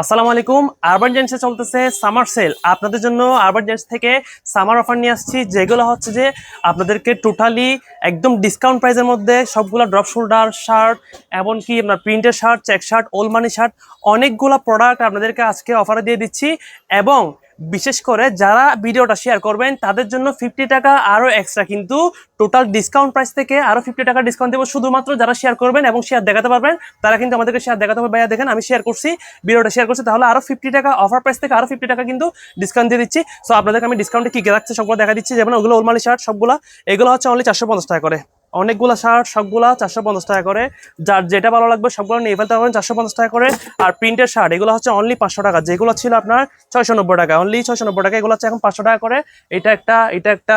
আসসালামু আলাইকুম। আরবান জেন্টসে চলতেছে সামার সেল আপনাদের জন্য আরবান জেন্টস থেকে সামার অফার নিয়ে আসছি। যেগুলো হচ্ছে যে আপনাদেরকে টোটালি একদম ডিসকাউন্ট প্রাইসের মধ্যে সবগুলো ড্রপ শোল্ডার শার্ট এমনকি আপনার প্রিন্টের শার্ট চেক শার্ট ওলমানি শার্ট অনেকগুলো প্রোডাক্ট আপনাদেরকে আজকে অফারে দিয়ে দিচ্ছি। এবং বিশেষ করে যারা ভিডিওটা শেয়ার করবেন, তাদের জন্য ফিফটি টাকা আরও এক্সট্রা কিন্তু টোটাল ডিসকাউন্ট প্রাইস থেকে আরও ফিফটি টাকা ডিসকাউন্ট দেবো। শুধুমাত্র যারা শেয়ার করবেন এবং শেয়ার দেখাতে পারবেন, তারা কিন্তু আমাদেরকে শেয়ার দেখাতে হবে। ভাইয়া দেখেন, আমি শেয়ার করছি, ভিডিওটা শেয়ার করছি, তাহলে আরও ফিফটি টাকা অফার প্রাইস থেকে আরও ফিফটি টাকা কিন্তু ডিসকাউন্ট দিয়ে দিচ্ছি। সো আপনাদেরকে আমি ডিসকাউন্টে কী কী রাখছে সবগুলো দেখা দিচ্ছি। যেমন ওগুলো ওলমালি শার্ট সবগুলো, এগুলো হচ্ছে অনলি চারশো পঞ্চাশ টাকা করে। অনেকগুলো শার্ট, সবগুলা চারশো পঞ্চাশ টাকা করে। যার যেটা ভালো লাগবে সবগুলো নিয়ে ফেলতে পারবেন চারশো পঞ্চাশ টাকা করে। আর প্রিন্টের শার্ট, এগুলো হচ্ছে অনলি পাঁচশো টাকা। যেগুলো ছিল আপনার ছয়শো নব্বই টাকা অনলি ছয়শো নব্বই টাকা, এগুলো হচ্ছে এখন পাঁচশো টাকা করে। এটা একটা এটা একটা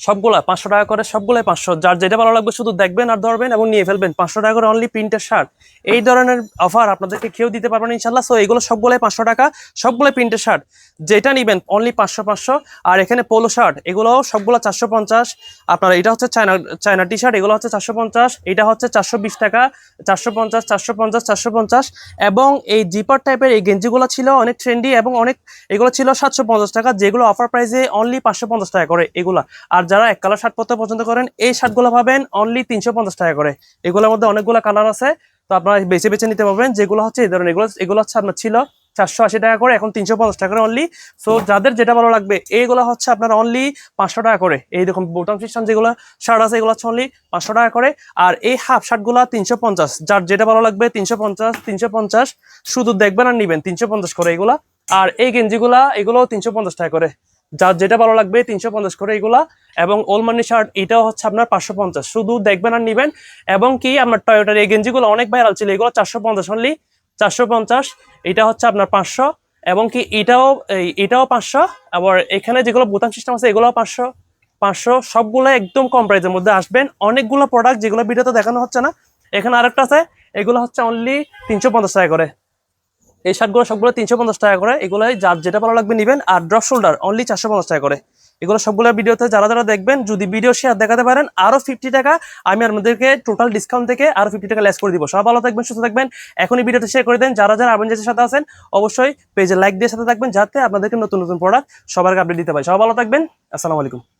সবগুলা, পাঁচশো টাকা করে সবগুলাই পাঁচশো। যার যেটা ভালো লাগবে শুধু দেখবেন আর ধরবেন এবং নিয়ে ফেলবেন। পাঁচশো টাকা করে অনলি প্রিন্টের শার্ট। এই ধরনের অফার আপনাদেরকে কেউ দিতে পারবেন ইনশাল্লাহ সো এগুলো সবগুলাই পাঁচশো টাকা, সবগুলাই প্রিন্টের শার্ট। যেটা নিবেন অনলি পাঁচশো পাঁচশো। আর এখানে পোলো শার্ট এগুলো সবগুলো চারশো পঞ্চাশ। আপনার এটা হচ্ছে চায়না চায়না টি শার্ট এগুলো হচ্ছে চারশো পঞ্চাশ। এটা হচ্ছে চারশো বিশ টাকা, চারশো পঞ্চাশ চারশো পঞ্চাশ চারশো পঞ্চাশ। এবং এই জিপার টাইপের এই গেঞ্জিগুলো ছিল অনেক ট্রেন্ডি এবং অনেক, এগুলো ছিল সাতশো পঞ্চাশ টাকা। যেগুলো অফার প্রাইসে অনলি পাঁচশো পঞ্চাশ টাকা করে এগুলো। আর যারা এক কালার শার্ট পরতে পছন্দ করেন, এই শার্টগুলো পাবেন অনলি তিনশো পঞ্চাশ টাকা করে। এগুলোর মধ্যে অনেকগুলো কালার আছে, তো আপনারা বেছে বেছে নিতে পারবেন। যেগুলো হচ্ছে এই ধরনের, এগুলো এগুলো হচ্ছে আপনার ছিল চারশো আশি টাকা করে, এখন তিনশো পঞ্চাশ টাকা করে অনলি সো যাদের যেটা ভালো লাগবে, এইগুলো হচ্ছে আপনার অনলি পাঁচশো টাকা করে। এই দেখুন বোতাম সিস্টেম যেগুলো শার্ট আছে, এগুলো হচ্ছে অনলি পাঁচশো টাকা করে। আর এই হাফ শার্টগুলো তিনশো পঞ্চাশ। যার যেটা ভালো লাগবে, তিনশো পঞ্চাশ তিনশো পঞ্চাশ। শুধু দেখবেন আর নিবেন, তিনশো পঞ্চাশ করে এগুলা। আর এই গেঞ্জিগুলা এগুলো তিনশো পঞ্চাশ টাকা করে। যার যেটা ভালো লাগবে তিনশো পঞ্চাশ করে এগুলা, এবং ওলমানি শার্ট এটাও হচ্ছে আপনার পাঁচশো পঞ্চাশ। শুধু দেখবেন আর নিবেন, এবং কি আপনার টয়োটার এই গেঞ্জিগুলো অনেক ভাইরাল ছিল, এগুলো চারশো পঞ্চাশ অনলি চারশো পঞ্চাশ, এটা হচ্ছে আপনার পাঁচশো, এবং কি এটাও এটাও পাঁচশো, আবার এখানে যেগুলো বোতাম সিস্টেম আছে, এগুলোও পাঁচশো পাঁচশো, সবগুলো একদম কম প্রাইসের মধ্যে আসবেন। অনেকগুলো প্রোডাক্ট যেগুলো ভিডিওতে দেখানো হচ্ছে না, এখানে আরেকটা আছে, এগুলো হচ্ছে অনলি তিনশো পঞ্চাশ টাকা করে। এই শার্টগুলো সবগুলো তিনশো পঞ্চাশ টাকা করে। এগুলো যার যেটা ভালো লাগবে নেবেন। আর ড্রপ শোল্ডার অনলি চারশো পঞ্চাশ টাকা করে। এগুলো সবগুলো ভিডিওতে যারা যারা দেখবেন, যদি ভিডিও শেয়ার দেখাতে পারেন আরও ফিফটি টাকা আমি আপনাদেরকে টোটাল ডিসকাউন্ট থেকে আরও ফিফটি টাকা লেস করে দিব। সব ভালো থাকবেন, সুস্থ থাকবেন। এখনই ভিডিওতে শেয়ার করে দেন। যারা যারা আরবান সাথে আছেন, অবশ্যই পেজে লাইক দিয়ে সাথে থাকবেন, যাতে আপনাদেরকে নতুন নতুন প্রোডাক্ট সবার আপডেট দিতে পারি। সবাই ভালো থাকবেন। আসসালামু আলাইকুম।